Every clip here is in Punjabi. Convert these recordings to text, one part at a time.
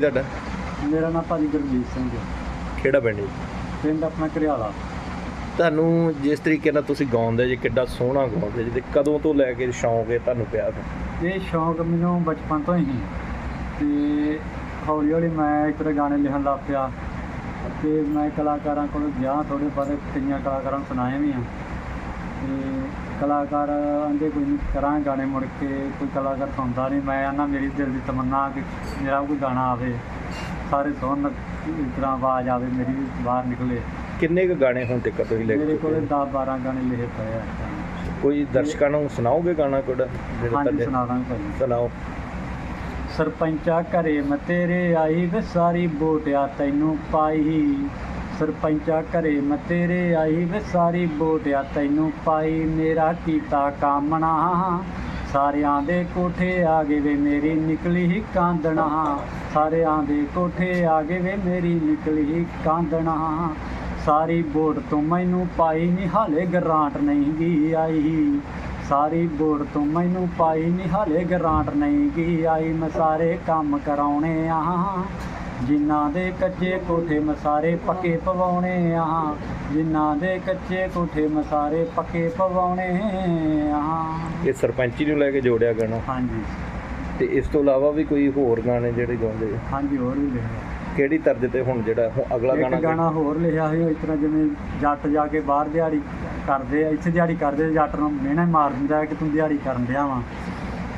ਤੁਹਾਡਾ? ਮੇਰਾ ਨਾਮ ਭਾਜੀ ਗੁਰਜੀਤ ਸਿੰਘ ਹੈ। ਕਿਹੜਾ ਪਿੰਡ ਜੀ? ਪਿੰਡ ਆਪਣਾ ਘਰਿਆਲਾ। ਤੁਹਾਨੂੰ ਜਿਸ ਤਰੀਕੇ ਨਾਲ ਤੁਸੀਂ ਗਾਉਂਦੇ ਜੀ ਕਿੱਡਾ ਸੋਹਣਾ ਗਾਉਂਦੇ ਜੀ ਤੇ ਕਦੋਂ ਤੋਂ ਲੈ ਕੇ ਸ਼ੌਂਕ ਹੈ ਤੁਹਾਨੂੰ ਪਿਆ ਫਿਰ? ਇਹ ਸ਼ੌਂਕ ਮੈਨੂੰ ਬਚਪਨ ਤੋਂ ਹੀ ਸੀ ਤੇ ਹੌਲੀ ਹੌਲੀ ਮੈਂ ਇਸ ਤਰ੍ਹਾਂ ਗਾਣੇ ਲਿਖਣ ਲੱਗ ਪਿਆ। ਤੇ ਮੈਂ ਕਲਾਕਾਰਾਂ ਕੋਲ ਗਿਆ ਥੋੜੇ ਬਾਰੇ ਕਈਆਂ ਕਲਾਕਾਰਾਂ ਨੂੰ ਸੁਣਾਏ ਵੀ ਆ। ਤੇ ਕਲਾਕਾਰ ਆਂਦੇ ਕੋਈ ਨਹੀਂ ਕਰਾਂ ਗਾਣੇ ਮੁੜ ਕੇ ਕੋਈ ਕਲਾਕਾਰ ਸੁਣਦਾ ਨਹੀਂ ਮੈਂ ਆਨਾ ਮੇਰੀ ਦਿਲ ਦੀ ਤਮੰਨਾ ਕਿ ਮੇਰਾ ਕੋਈ ਗਾਣਾ ਆਵੇ ਸਾਰੇ ਸੁਣਨ ਇਸ ਤਰ੍ਹਾਂ ਆਵਾਜ਼ ਆਵੇ ਮੇਰੀ ਵੀ ਬਾਹਰ ਨਿਕਲੇ। ਕਿੰਨੇ ਕੁ ਗਾਣੇ ਹੁਣ ਤੱਕ ਤੁਸੀਂ ਲਿਖ ਮੇਰੇ ਕੋਲੇ ਚੁੱਕੇ 10 12 ਗਾਣੇ ਲਿਖੇ ਪਏ ਆ? ਕੋਈ ਦਰਸ਼ਕਾਂ ਨੂੰ ਸੁਣਾਓਗੇ ਗਾਣਾ ਕੋੜਾ? ਜਿਹੜਾ ਹਾਂਜੀ ਤੁਹਾਡੇ ਸੁਣਾ ਦਾਂਗੇ ਭਾਜੀ ਸੁਣਾਓ। ਸਰਪੰਚਾ ਘਰੇ ਮੈਂ ਤੇਰੇ ਆਈ ਵੇ ਸਾਰੀ ਵੋਟਿਆ ਤੈਨੂੰ ਪਾਈ। ਸਰਪੰਚਾ ਘਰੇ ਮੈਂ ਤੇਰੇ ਆਈ ਵੇ ਸਾਰੀ ਵੋਟਿਆ ਤੈਨੂੰ ਪਾਈ ਮੇਰਾ ਕੀਤਾ ਕਾਮਣਾ ਸਾਰਿਆਂ ਦੇ ਕੋਠੇ ਆ ਗਏ ਵੇ ਮੇਰੀ ਨਿਕਲੀ ਹੀ ਕਾਂਦਣਾ। ਸਾਰਿਆਂ ਦੇ ਕੋਠੇ ਆ ਗਏ ਵੇ ਮੇਰੀ ਨਿਕਲੀ ਹੀ ਕਾਂਦਣਾ। ਸਾਰੀ ਵੋਟ ਤੋਂ ਮੈਨੂੰ ਪਾਈ ਨਹੀਂ ਹਾਲੇ ਗਰਾਂਟ ਨਹੀਂ ਗਈ ਆਈ। ਸਾਰੀ ਵੋਟ ਤੋਂ ਮੈਨੂੰ ਪਾਈ ਨਹੀਂ ਹਾਲੇ ਗਰਾਂਟ ਨਹੀਂ ਗਈ ਆਈ। ਮੈਂ ਸਾਰੇ ਕੰਮ ਕਰਾਉਣੇ ਆ। ਜਿਨ੍ਹਾਂ ਦੇ ਕੱਚੇ ਕੋਠੇ ਮੈਂ ਸਾਰੇ ਪੱਕੇ ਪਵਾਉਣੇ ਆ। ਜਿਨ੍ਹਾਂ ਦੇ ਕੱਚੇ ਕੋਠੇ ਮੈਂ ਸਾਰੇ ਪੱਕੇ ਪਵਾਉਣੇ ਆ। ਇਹ ਸਰਪੰਚੀ ਨੂੰ ਲੈ ਕੇ ਜੋੜਿਆ ਗਾਣਾ ਹਾਂਜੀ। ਤੇ ਇਸ ਤੋਂ ਇਲਾਵਾ ਵੀ ਕੋਈ ਹੋਰ ਗਾਣੇ ਜਿਹੜੇ ਗਾਉਂਦੇ? ਹਾਂਜੀ ਹੋਰ ਵੀ ਲਿਖਿਆ। ਕਿਹੜੀ ਤਰਜ ਤੇ ਹੁਣ ਜਿਹੜਾ ਹੁਣ ਅਗਲਾ ਗਾਣਾ ਇੱਕ ਗਾਣਾ ਹੋਰ ਲਿਖਿਆ ਸੀ ਇਸ ਤਰ੍ਹਾਂ ਜਿਵੇਂ ਜੱਟ ਜਾ ਕੇ ਬਾਹਰ ਦਿਹਾੜੀ ਕਰਦੇ ਆ ਇੱਥੇ ਦਿਹਾੜੀ ਕਰਦੇ ਜੱਟ ਨੂੰ ਮਿਹਣਾ ਮਾਰ ਦਿੰਦਾ ਕਿ ਤੂੰ ਦਿਹਾੜੀ ਕਰਨ ਡਿਆ ਵਾ।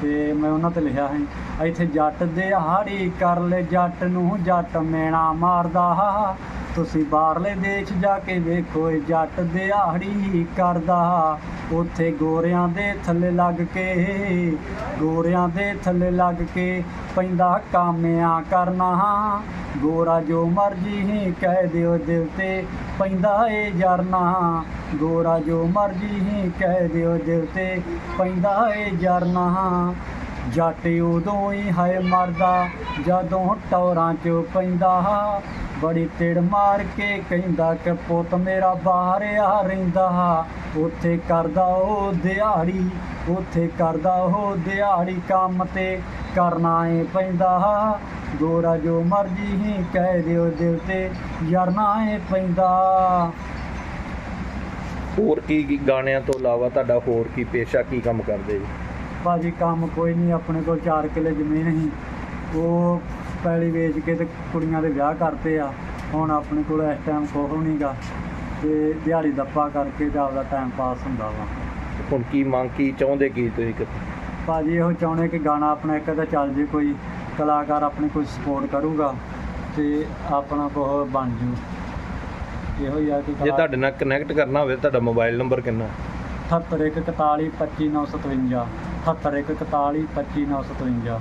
ਤੇ ਮੈਂ ਉਹਨਾਂ ਤੇ ਲਿਖਿਆ ਸੀ ਇੱਥੇ ਜੱਟ ਦਿਹਾੜੀ ਕਰ ਲੈ, ਜੱਟ ਨੂੰ ਜੱਟ ਮੇਣਾ ਮਾਰਦਾ ਤੁਸੀਂ ਬਾਹਰਲੇ ਦੇਸ਼ ਜਾ ਕੇ ਵੇਖੋ, ਇਹ ਜੱਟ ਦਿਹਾੜੀ ਕਰਦਾ। ਉੱਥੇ ਗੋਰਿਆਂ ਦੇ ਥੱਲੇ ਲੱਗ ਕੇ, ਗੋਰਿਆਂ ਦੇ ਥੱਲੇ ਲੱਗ ਕੇ ਪੈਂਦਾ ਕਾਮਿਆਂ ਕਰਨਾ। ਗੋਰਾ ਜੋ ਮਰਜ਼ੀ ਹੀ ਕਹਿ ਦਿਓ ਦਿਲ ਤੇ ਪੈਂਦਾ ਏ ਜਰਨਾ। ਗੋਰਾ ਜੋ ਮਰਜ਼ੀ ਹੀ ਕਹਿ ਦਿਓ ਦਿਲ ਤੇ ਪੈਂਦਾ ਏ ਜਰਨਾ। ਜੱਟ ਉਦੋਂ ਹੀ ਹੈ ਮਰਦਾ, ਜਦੋਂ ਟੌਰਾਂ 'ਚ ਪੈਂਦਾ। ਬੜੀ ਤਿੜ ਮਾਰ ਕੇ ਕਹਿੰਦਾ ਕਿ ਪੁੱਤ ਮੇਰਾ ਬਾਹਰ ਆ ਰਹਿੰਦਾ। ਉੱਥੇ ਕਰਦਾ ਉਹ ਦਿਹਾੜੀ ਉੱਥੇ ਕਰਦਾ ਉਹ ਦਿਹਾੜੀ ਕੰਮ ਤੇ ਕਰਨਾ ਏ ਪੈਂਦਾ। ਗੋਰਾ ਜੋ ਮਰਜ਼ੀ ਹੀ ਕਹਿ ਦਿਓ ਦਿਲ ਤੇ ਯਾਰਨਾ ਏ ਪੈਂਦਾ। ਹੋਰ ਕੀ ਕੀ ਗਾਣਿਆਂ ਤੋਂ ਇਲਾਵਾ ਤੁਹਾਡਾ ਹੋਰ ਕੀ ਪੇਸ਼ਾ ਕੀ ਕੰਮ ਕਰਦੇ ਜੀ? ਭਾਜੀ ਕੰਮ ਕੋਈ ਨਹੀਂ ਆਪਣੇ ਕੋਲ 4 ਕਿੱਲੇ ਜ਼ਮੀਨ ਸੀ। ਉਹ ਪੈਲੀ ਵੇਚ ਕੇ ਤੇ ਕੁੜੀਆਂ ਦੇ ਵਿਆਹ ਕਰਤੇ ਆ। ਹੁਣ ਆਪਣੇ ਕੋਲ ਇਸ ਟਾਈਮ ਵੀ ਨਹੀਂਗਾ ਤੇ ਦਿਹਾੜੀ ਦੱਪਾ ਕਰਕੇ ਤੇ ਆਪਦਾ ਟਾਈਮ ਪਾਸ ਹੁੰਦਾ ਵਾ। ਹੁਣ ਕੀ ਮੰਗ ਕੀ ਚਾਹੁੰਦੇ ਕੀ ਤੁਸੀਂ ਕਿ ਭਾਜੀ ਇਹੋ ਚਾਹੁੰਦੇ ਕਿ ਗਾਣਾ ਆਪਣਾ ਇੱਕ ਤਾਂ ਚੱਲ ਜੇ ਕੋਈ ਕਲਾਕਾਰ ਆਪਣੀ ਕੋਈ ਸਪੋਰਟ ਕਰੂਗਾ ਤੇ ਆਪਣਾ ਕੋਹ ਬਣ ਜੂ। ਇਹੋ ਹੀ ਆ ਕਿ ਜੇ ਤੁਹਾਡੇ ਨਾਲ ਕਨੈਕਟ ਕਰਨਾ ਹੋਵੇ ਤੁਹਾਡਾ ਮੋਬਾਈਲ ਨੰਬਰ ਕਿੰਨਾ? 7141 25957 7141 25957